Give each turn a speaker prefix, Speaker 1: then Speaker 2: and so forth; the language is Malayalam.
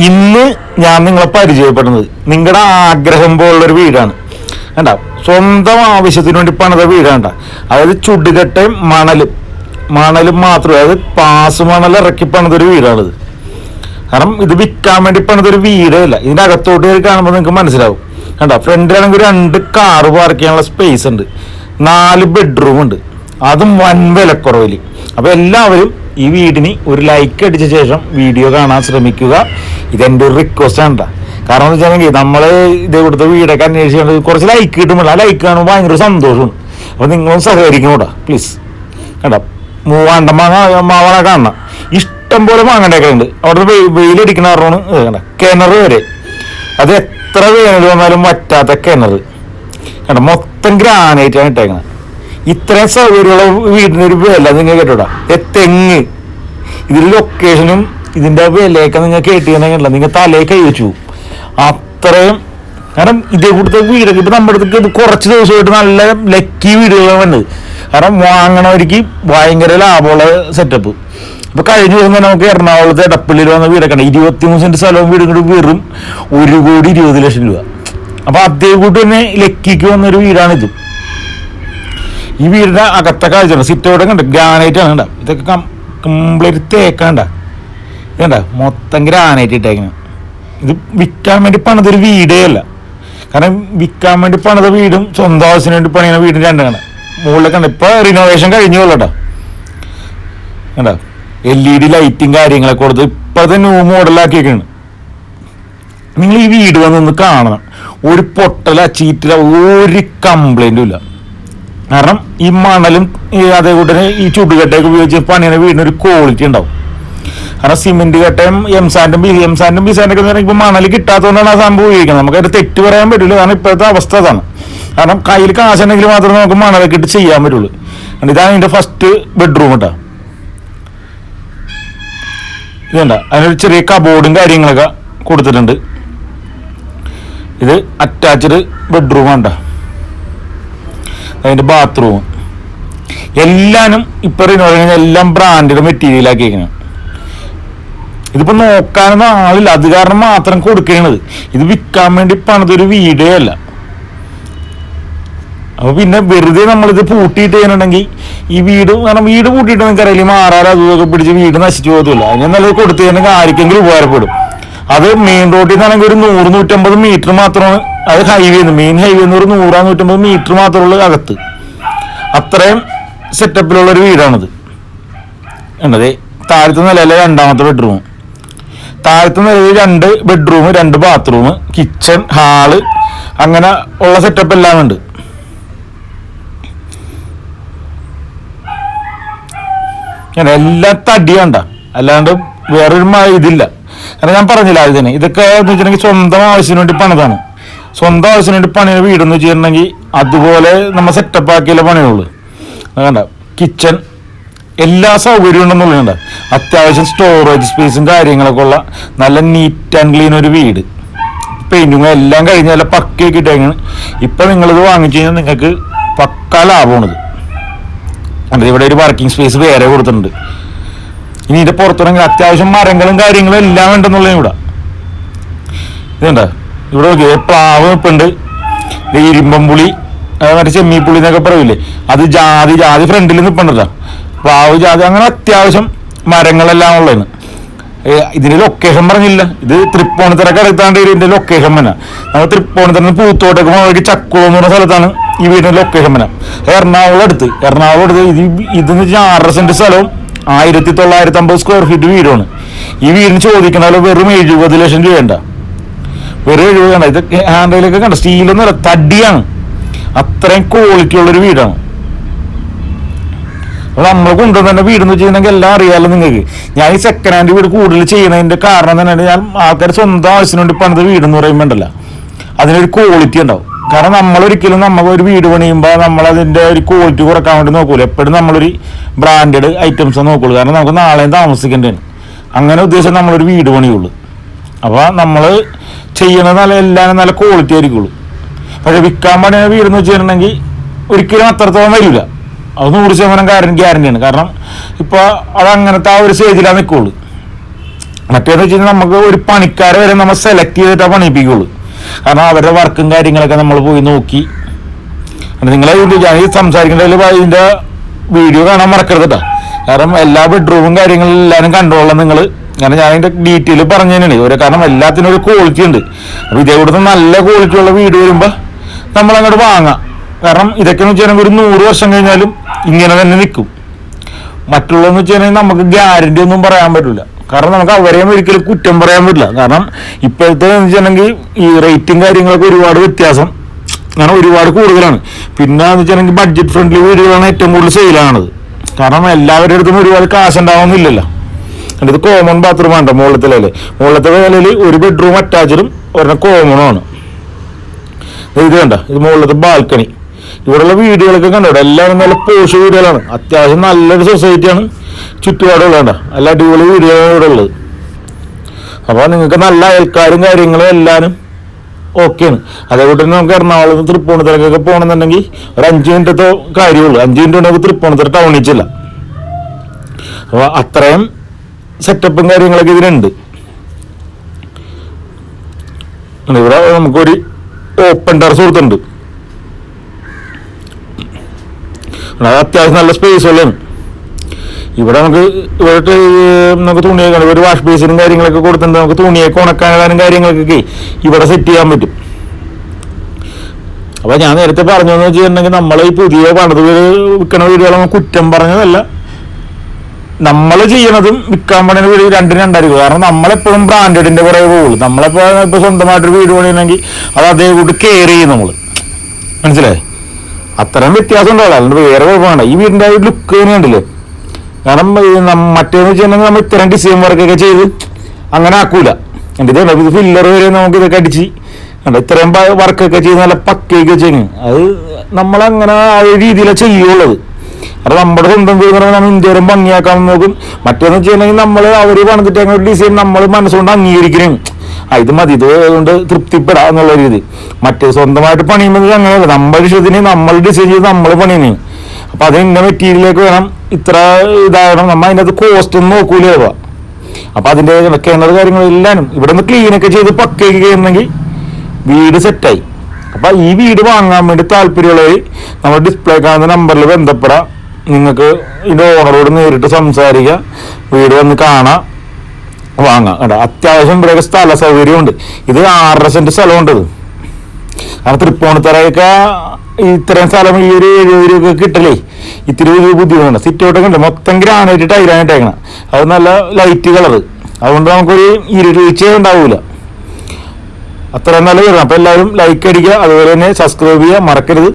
Speaker 1: ഇന്ന് ഞാൻ നിങ്ങളെ പരിചയപ്പെടുന്നത്. നിങ്ങളുടെ ആഗ്രഹം പോലുള്ളൊരു വീടാണ്. വേണ്ട സ്വന്തം ആവശ്യത്തിന് വേണ്ടി പണിത വീടാണ്ട അതായത് ചുടുകട്ടയും മണലും. മണലും മാത്രം അതായത് പാസ് മണൽ ഇറക്കി പണിതൊരു വീടാണിത്. കാരണം ഇത് വിൽക്കാൻ വേണ്ടി പണിതൊരു വീടേ ഇല്ല ഇതിന്റെ അകത്തോട്ട് കയറി കാണുമ്പോൾ നിങ്ങൾക്ക് മനസ്സിലാവും. കണ്ട? ഫ്രണ്ടിലാണെങ്കിൽ രണ്ട് കാറ് പാർക്ക് ചെയ്യാനുള്ള സ്പേസ് ഉണ്ട്. നാല് ബെഡ്റൂം ഉണ്ട്. അതും വൻ വിലക്കുറവിൽ അപ്പോൾ എല്ലാവരും ഈ വീടിന് ഒരു ലൈക്ക് അടിച്ച ശേഷം വീഡിയോ കാണാൻ ശ്രമിക്കുക. ഇതെന്റെ ഒരു റിക്വസ്റ്റ് ആണ് കാരണം എന്ന് വെച്ചിട്ടുണ്ടെങ്കിൽ നമ്മൾ ഇത് ഇവിടുത്തെ വീടൊക്കെ അന്വേഷിച്ചുകൊണ്ട് കുറച്ച് ലൈക്ക് കിട്ടുമ്പോൾ ആ ലൈക്ക് കാണുമ്പോൾ ഭയങ്കര സന്തോഷമാണ്. അപ്പൊ നിങ്ങളും സഹകരിക്കും കേട്ടോ പ്ലീസ് കേട്ടോ മൂവാണ്ട മാവണ കാണണം. ഇഷ്ടം പോലെ മാങ്ങണ്ടൊക്കെ ഉണ്ട്. അവിടെ വെയിൽ വെയിലടിക്കണ ഇത് കണ്ട? കിണർ വരെ. അത് എത്ര വേനൽ വന്നാലും വറ്റാത്ത കിണർ. കണ്ട? മൊത്തം ഗ്രാനൈറ്റ് ആണ് ഇട്ടേക്കണത്. ഇത്രയും സൗകര്യമുള്ള വീടിന് ഒരു വില നിങ്ങൾ കേട്ടോടാ തെങ്ങ്. ഇതിൽ ലൊക്കേഷനും ഇതിന്റെ വിലയൊക്കെ നിങ്ങൾ കേട്ടിട്ടുണ്ടെങ്കിൽ നിങ്ങൾ തലേ കൈ വെച്ചു അത്രയും കാരണം ഇതേ കൂടുതൽ വീടൊക്കെ ഇപ്പൊ നമ്മുടെ അടുത്ത് കുറച്ച് ദിവസമായിട്ട് നല്ല ലക്കി വീടുകളാണ് കാരണം വാങ്ങണവർക്ക് ഭയങ്കര ലാഭമുള്ള സെറ്റപ്പ് ഇപ്പൊ കഴിഞ്ഞ ദിവസം തന്നെ നമുക്ക് എറണാകുളത്ത് എടപ്പള്ളിയിൽ വന്ന വീടൊക്കെ ഇരുപത്തിമൂന്ന് സെന്റ് സ്ഥലവും വീടും കൂടി വെറും ഒരു കോടി ഇരുപത് ലക്ഷം രൂപ. അപ്പൊ അതേ കൂട്ടി തന്നെ ലക്കിക്ക് വന്നൊരു വീടാണിത്. ഈ വീടിന്റെ അകത്തെ കാഴ്ച സിറ്റ് ഔട്ട് കണ്ട? ഗ്രാനൈറ്റ് ആണ് കണ്ട? ഇതൊക്കെ കംപ്ലീറ്റ് തേക്കണ്ട ഇതണ്ട മൊത്തം ഗ്രാനൈറ്റ് ഇട്ടേക്കണം. ഇത് വിൽക്കാൻ വേണ്ടി പണിതൊരു വീടേ അല്ല. കാരണം വിൽക്കാൻ വേണ്ടി പണിത വീടും സ്വന്തം ആവശ്യത്തിന് വേണ്ടി പണിയുന്ന വീടും രണ്ടാണ് മുകളിലൊക്കെ കണ്ട? ഇപ്പൊ റിനോവേഷൻ കഴിഞ്ഞു കൊള്ളട്ടോ കണ്ട? എൽ ഇ ഡി ലൈറ്റും കാര്യങ്ങളൊക്കെ കൊടുത്ത് ഇപ്പോഴത്തെ ന്യൂ മോഡലാക്കിയൊക്കെയാണ് നിങ്ങൾ ഈ വീട് വന്നൊന്ന് കാണണം. ഒരു പൊട്ടല ചീറ്റില ഒരു കംപ്ലൈന്റും ഇല്ല. കാരണം ഈ മണലും അതേകൂട്ടന് ഈ ചുടുകട്ടയൊക്കെ ഉപയോഗിച്ച് പണിയുന്ന വീടിന് ഒരു ക്വാളിറ്റി ഉണ്ടാവും. കാരണം സിമെന്റ് കട്ടയും എം സാൻഡും ബി എം സാൻഡും ബി സാൻഡൊക്കെ എന്ന് ഇപ്പൊ മണൽ കിട്ടാത്തതുകൊണ്ടാണ് ആ സംഭവം ഉപയോഗിക്കുന്നത്. നമുക്ക് അതിന്റെ തെറ്റ് പറയാൻ പറ്റില്ല കാരണം ഇപ്പോഴത്തെ അവസ്ഥ അതാണ്. കാരണം കയ്യിൽ കാശുണ്ടെങ്കിൽ മാത്രമേ നമുക്ക് മണലൊക്കെ ഇട്ട് ചെയ്യാൻ പറ്റുള്ളൂ. കാരണം ഇതാണ് ഇതിന്റെ ഫസ്റ്റ് ബെഡ്റൂം കേട്ടോ ഇതുണ്ട അതിനൊരു ചെറിയ കബോർഡും കാര്യങ്ങളൊക്കെ കൊടുത്തിട്ടുണ്ട്. ഇത് അറ്റാച്ച്ഡ് ബെഡ്റൂമാണ് അതിന്റെ ബാത്റൂം എല്ലാനും ഇപ്പൊ റിനോവേഷൻ എല്ലാം ബ്രാൻഡഡ് മെറ്റീരിയൽ ആക്കിയിരിക്കുന്നു. ഇതിപ്പോ നോക്കാനൊന്നും ആളില്ല. അത് കാരണം മാത്രം കൊടുക്കണത്. ഇത് വിൽക്കാൻ വേണ്ടി പണിതൊരു വീടേ അല്ല. അപ്പൊ പിന്നെ വെറുതെ നമ്മളിത് പൂട്ടിയിട്ട് ചെയ്യുന്നുണ്ടെങ്കിൽ ഈ വീട് കാരണം വീട് പൂട്ടിയിട്ട് നിങ്ങൾക്ക് അറിയില്ല മാറാറ് അതും ഇതൊക്കെ പിടിച്ച് വീട് നശിച്ചു പോകത്തില്ല അതിന് നല്ലത് കൊടുത്തു കഴിഞ്ഞാൽ ആർക്കെങ്കിലും ഉപകാരപ്പെടും. അത് മെയിൻ റോഡിൽ നിന്നാണെങ്കിൽ ഒരു നൂറ് നൂറ്റമ്പത് മീറ്റർ മാത്രമാണ്. അത് ഹൈവേ മെയിൻ ഹൈവേ എന്ന് ഒരു നൂറാ നൂറ്റമ്പത് മീറ്റർ മാത്രമുള്ള അകത്ത്. അത്രയും സെറ്റപ്പിലുള്ള ഒരു വീടാണിത്. ഉണ്ടത് താഴത്തെ നിലയിലെ രണ്ടാമത്തെ ബെഡ്റൂം താഴത്തെ നിലയിൽ രണ്ട് ബെഡ്റൂം രണ്ട് ബാത്റൂം കിച്ചൺ ഹാൾ അങ്ങനെ ഉള്ള സെറ്റപ്പ് എല്ലാം ഉണ്ട്. എല്ലാ എല്ലാം തടി അല്ലാണ്ട് വേറൊരു ഇതില്ല. കാരണം ഞാൻ പറഞ്ഞില്ല അത് തന്നെ ഇതൊക്കെ എന്ന് വെച്ചിട്ടുണ്ടെങ്കിൽ സ്വന്തം ആവശ്യത്തിന് വേണ്ടി പണിതാണ്. സ്വന്തം ആവശ്യത്തിന് വേണ്ടി പണിയ വീടെന്ന് വെച്ചിട്ടുണ്ടെങ്കിൽ അതുപോലെ നമ്മൾ സെറ്റപ്പ് ആക്കിയല്ലേ പണിയുള്ളൂ. വേണ്ട കിച്ചൺ എല്ലാ സൗകര്യവും ഉണ്ടെന്നുള്ളതുണ്ട് അത്യാവശ്യം സ്റ്റോറേജ് സ്പേസും കാര്യങ്ങളൊക്കെ ഉള്ള നല്ല നീറ്റ് ആൻഡ് ക്ലീൻ ഒരു വീട്. പെയിന്റിങ്ങും എല്ലാം കഴിഞ്ഞ് നല്ല പക്കയൊക്കെ ഇട്ടേക്കാണ് ഇപ്പം നിങ്ങളിത് വാങ്ങിച്ചു കഴിഞ്ഞാൽ നിങ്ങൾക്ക് പക്ക ലാഭമാണിത്. ഇവിടെ ഒരു വർക്കിംഗ് സ്പേസ് വേറെ കൊടുത്തിട്ടുണ്ട്. ഇനി ഇത് പുറത്തിറങ്ങി അത്യാവശ്യം മരങ്ങളും കാര്യങ്ങളും എല്ലാം ഉണ്ടെന്നുള്ള ഇവിടെ. ഇതുണ്ട്. ഇവിടെ നോക്കിയേ പ്ലാവ് നിൽപ്പുണ്ട് ഇരുമ്പം ഇരുമ്പമ്പുളി മറ്റേ ചെമ്മീപ്പുളി എന്നൊക്കെ പറയൂലേ? അത് ജാതി ജാതി ഫ്രണ്ടിൽ നിൽപ്പുണ്ടല്ലോ പ്ലാവ് ജാതി അങ്ങനെ അത്യാവശ്യം മരങ്ങളെല്ലാം ഉള്ളതാണ് ഏ, ഇതിന്റെ ലൊക്കേഷൻ പറഞ്ഞില്ല. ഇത് തൃപ്പൂണിത്തറ അടുത്താണ്ട് ഇതിന്റെ ലൊക്കേഷൻ വന നമ്മൾ തൃപ്പൂണിത്തറ പൂത്തോട്ടൊക്കെ പോകുന്ന ചക്കുളം എന്ന് പറഞ്ഞ സ്ഥലത്താണ് ഈ വീടിന്റെ ലൊക്കേഷൻ വന എറണാകുളം അടുത്ത്. എറണാകുളം അടുത്ത് ഇത് ഇതെന്ന് വെച്ചാൽ ആറര സെന്റ് സ്ഥലവും ആയിരത്തി തൊള്ളായിരത്തി അമ്പത് സ്ക്വയർ ഫീറ്റ് വീടാണ്. ഈ വീടിന് ചോദിക്കണല്ലോ വെറും എഴുപത് ലക്ഷം രൂപ വെറും എഴുപത് കണ്ട ഇത് ഹാൻഡിലൊക്കെ കണ്ട സ്റ്റീലൊന്നുമല്ല തടിയാണ്. അത്രയും ക്വാളിറ്റി ഉള്ളൊരു വീടാണ്. അപ്പൊ നമ്മൾ കൊണ്ടുവന്ന വീട് എന്ന് വെച്ചിട്ടുണ്ടെങ്കിൽ എല്ലാം അറിയാമല്ലോ നിങ്ങൾക്ക്. ഞാൻ ഈ സെക്കൻഡ് ഹാൻഡ് വീട് കൂടുതൽ ചെയ്യുന്നതിന്റെ കാരണം തന്നെയാണ് ഞാൻ ആൾക്കാർ സ്വന്തം ആവശ്യത്തിന് വേണ്ടി പണിത് വീടെന്ന് പറയുമ്പോണ്ടല്ല അതിനൊരു ക്വാളിറ്റി ഉണ്ടാവും. കാരണം നമ്മൾ ഒരിക്കലും നമുക്ക് ഒരു വീട് പണിയുമ്പോൾ നമ്മൾ അതിന്റെ ഒരു ക്വാളിറ്റി കുറയ്ക്കാൻ വേണ്ടി നോക്കൂല. എപ്പോഴും നമ്മളൊരു ബ്രാൻഡഡ് ഐറ്റംസ് നോക്കുള്ളൂ. കാരണം നമുക്ക് നാളെയും താമസിക്കേണ്ടതാണ് അങ്ങനെ ഉദ്ദേശം നമ്മളൊരു വീട് പണിയുള്ളൂ. അപ്പോൾ നമ്മൾ ചെയ്യണത് നല്ല എല്ലാം നല്ല ക്വാളിറ്റി ആയിരിക്കുള്ളൂ. പക്ഷേ വിൽക്കാൻ പണിയ വീടെന്ന് വെച്ചിട്ടുണ്ടെങ്കിൽ ഒരിക്കലും അത്രത്തോളം വരില്ല അത് നൂറ് ശതമാനം ഗ്യാരണ്ടി ഗ്യാരണ്ടിയാണ്. കാരണം ഇപ്പോൾ അത് അങ്ങനത്തെ ആ ഒരു സ്റ്റേജിലാണ് നിൽക്കുള്ളൂ മറ്റേന്ന് വെച്ച് കഴിഞ്ഞാൽ നമുക്ക് ഒരു പണിക്കാരെ വരെ നമ്മൾ സെലക്ട് ചെയ്തിട്ടാണ് പണിയിപ്പിക്കുള്ളൂ കാരണം അവരുടെ വർക്കും കാര്യങ്ങളൊക്കെ നമ്മൾ പോയി നോക്കി. നിങ്ങളെ ഞാൻ ഈ സംസാരിക്കുന്നതിൽ ഇതിന്റെ വീഡിയോ കാണാൻ മറക്കരുത് കേട്ടോ കാരണം എല്ലാ ബെഡ്റൂമും കാര്യങ്ങളും എല്ലാവരും കണ്ടോളാം നിങ്ങൾ കാരണം ഞാൻ അതിന്റെ ഡീറ്റെയിൽ പറഞ്ഞു തന്നെയാണ് ഒരു കാരണം എല്ലാത്തിനും ഒരു ക്വാളിറ്റി ഉണ്ട്. അപ്പോൾ ഇതേ ഇവിടുത്തെ നല്ല ക്വാളിറ്റി ഉള്ള വീട് വരുമ്പോൾ നമ്മൾ അങ്ങോട്ട് വാങ്ങാം. കാരണം ഇതൊക്കെ എന്ന് വെച്ചാൽ ഒരു നൂറ് വർഷം കഴിഞ്ഞാലും ഇങ്ങനെ തന്നെ നിൽക്കും. മറ്റുള്ളതെന്ന് വെച്ച് നമുക്ക് ഗ്യാരണ്ടി ഒന്നും പറയാൻ പറ്റില്ല കാരണം നമുക്ക് അവരെയും ഒരിക്കലും കുറ്റം പറയാൻ പറ്റില്ല. കാരണം ഇപ്പോഴത്തെ എന്ന് വെച്ചിട്ടുണ്ടെങ്കിൽ ഈ റേറ്റും കാര്യങ്ങളൊക്കെ ഒരുപാട് വ്യത്യാസം. അങ്ങനെ ഒരുപാട് കൂടുതലാണ്. പിന്നെ എന്ന് വെച്ചിട്ടുണ്ടെങ്കിൽ ബഡ്ജറ്റ് ഫ്രണ്ട്ലി വീടുകളാണ് ഏറ്റവും കൂടുതൽ സെയിലാണത് കാരണം എല്ലാവരുടെ അടുത്തും ഒരുപാട് കാശ് ഉണ്ടാവുന്നില്ലല്ലോ. ഇത് കോമൺ ബാത്റൂം ആണ് മുകളിലത്തിലല്ലേ മുകളിലത്തെ നിലയിൽ ഒരു ബെഡ്റൂം അറ്റാച്ചഡും ഒരെണ്ണം കോമണുമാണ് ഇത് കണ്ട? ഇത് മുകളിലത്തെ ബാൽക്കണി ഇവിടെയുള്ള വീടുകളൊക്കെ കണ്ടോ? എല്ലാവരും നല്ല പോഷ് വീടുകളാണ്. അത്യാവശ്യം നല്ലൊരു സൊസൈറ്റിയാണ് ചുറ്റുപാടുള്ളതാണ്ട അല്ല അടിപൊളി വീടുകളാണ് അപ്പോൾ നിങ്ങൾക്ക് നല്ല അയൽക്കാരും കാര്യങ്ങളും എല്ലാവരും ഓക്കെയാണ് അതേപോലെ തന്നെ നമുക്ക് എറണാകുളത്ത് തൃപ്പൂണിത്തറക്കൊക്കെ പോകണമെന്നുണ്ടെങ്കിൽ ഒരു അഞ്ച് മിനിറ്റത്തെ കാര്യമുള്ളൂ. അഞ്ച് മിനിറ്റ് കൊണ്ട് നമുക്ക് തൃപ്പൂണിത്തറ ടൗണിൽ ചെല്ലാം. അപ്പോൾ അത്രയും സെറ്റപ്പും കാര്യങ്ങളൊക്കെ ഇതിനുണ്ട്. ഇവിടെ നമുക്കൊരു ഓപ്പൺ ടെറസ് കൊടുത്തിട്ടുണ്ട്. അത് അത്യാവശ്യം നല്ല സ്പേസ് ഉള്ളതാണ്. ഇവിടെ നമുക്ക് ഇവിടെ നമുക്ക് തുണിയൊക്കെ ഒരു വാഷ് ബേസിനും കാര്യങ്ങളൊക്കെ കൊടുത്തിട്ടുണ്ട്. നമുക്ക് തുണിയൊക്കെ ഉണക്കാനും കാര്യങ്ങൾക്കൊക്കെ ഇവിടെ സെറ്റ് ചെയ്യാൻ പറ്റും. അപ്പൊ ഞാൻ നേരത്തെ പറഞ്ഞു വെച്ചിട്ടുണ്ടെങ്കിൽ നമ്മൾ ഈ പുതിയ പണിത് വിൽക്കണ വീടുകൾ നമ്മൾ കുറ്റം പറഞ്ഞതല്ല. നമ്മൾ ചെയ്യണതും വിൽക്കാൻ പണിയുന്ന വീട് രണ്ടും രണ്ടായിരിക്കും. കാരണം നമ്മളെപ്പോഴും ബ്രാൻഡഡിന്റെ പുറകെ പോകുള്ളൂ. നമ്മളെപ്പോ ഇപ്പൊ സ്വന്തമായിട്ടൊരു വീട് പണിയണമെങ്കിൽ അത് അതേ കൂട്ട് കെയർ ചെയ്യും നമ്മൾ മനസ്സിലായി? അത്രയും വ്യത്യാസം ഉണ്ടാവില്ല. അല്ലാണ്ട് വേറെ കുഴപ്പമാണ് ഈ വീടിന്റെ ലുക്ക് തന്നെയുണ്ടല്ലേ. കാരണം മറ്റേന്ന് വെച്ചിട്ടുണ്ടെങ്കിൽ നമ്മൾ ഇത്തരം ഡിസൈൻ വർക്കൊക്കെ ചെയ്ത് അങ്ങനെ ആക്കൂല. എന്റെ ഇത് ഇത് ഫില്ലർ വരെ നമുക്ക് ഇതൊക്കെ അടിച്ച് കണ്ടോ? ഇത്രയും വർക്കൊക്കെ ചെയ്ത് നല്ല പക്കയൊക്കെ ചെയ്യും അത് നമ്മളങ്ങനെ ആ ഒരു രീതിയിലാണ് ചെയ്യുള്ളത്. അത് നമ്മുടെ സ്വന്തം വീട് നമ്മൾ ഇന്ത്യയിലും ഭംഗിയാക്കാൻ നോക്കും. മറ്റേന്ന് വെച്ചിട്ടുണ്ടെങ്കിൽ നമ്മൾ അവർ പണിതിട്ട് അങ്ങനെ ഡിസൈൻ നമ്മൾ മനസ്സുകൊണ്ട് അംഗീകരിക്കണം. ആ ഇത് മതി. ഇത് കൊണ്ട് തൃപ്തിപ്പെടാം എന്നുള്ള രീതി. മറ്റേ സ്വന്തമായിട്ട് പണിയുമ്പോൾ അങ്ങനെയല്ല. നമ്മുടെ ഇഷ്ടത്തിന് നമ്മൾ ഡിസൈൻ ചെയ്ത് നമ്മൾ പണിയുന്നു അപ്പൊ അത് ഇന്ന മെറ്റീരിയലേക്ക് വേണം ഇത്ര ഇതാകണം. നമ്മ അതിന്റെ അത് കോസ്റ്റ് ഒന്നും നോക്കൂലേ ഇവ. അപ്പൊ അതിന്റെ കിണർ കാര്യങ്ങളെല്ലാം ഇവിടെ നിന്ന് ക്ലീൻ ഒക്കെ ചെയ്ത് പക്കയൊക്കെ ചെയ്യുന്നെങ്കിൽ വീട് സെറ്റായി അപ്പൊ ഈ വീട് വാങ്ങാൻ വേണ്ടി താല്പര്യമുള്ളവർ നമ്മൾ ഡിസ്പ്ലേ കാണുന്ന നമ്പറിൽ ബന്ധപ്പെടാം. നിങ്ങൾക്ക് ഇതിന്റെ ഓണറോട് നേരിട്ട് സംസാരിക്കുക വീട് വന്ന് കാണാം. വാങ്ങാം കേട്ടോ. അത്യാവശ്യം ഇവിടെയൊക്കെ സ്ഥല സൗകര്യമുണ്ട്. ഇത് ആറര സെന്റ് സ്ഥലമുണ്ട് കാരണം തൃപ്പൂണിത്തറയൊക്കെ ഇത്രയും സ്ഥലം ഈ ഒരു എഴുപത് രൂപ കിട്ടലേ. ഇത്തിരി ഒരു ബുദ്ധിമുട്ടാണ് സിറ്റ് ഔട്ടൊക്കെ ഉണ്ട്. മൊത്തം ഗ്രാനൈറ്റ് ടൈലായിട്ടേക്കണം അത് നല്ല ലൈറ്റ് കളർ അതുകൊണ്ട് നമുക്കൊരു ഇരുവീഴ്ച ഉണ്ടാവൂല. അത്രയും നല്ല വരണം അപ്പോൾ എല്ലാവരും ലൈക്ക് അടിക്കുക. അതുപോലെ തന്നെ സബ്സ്ക്രൈബ് ചെയ്യുക. മറക്കരുത്.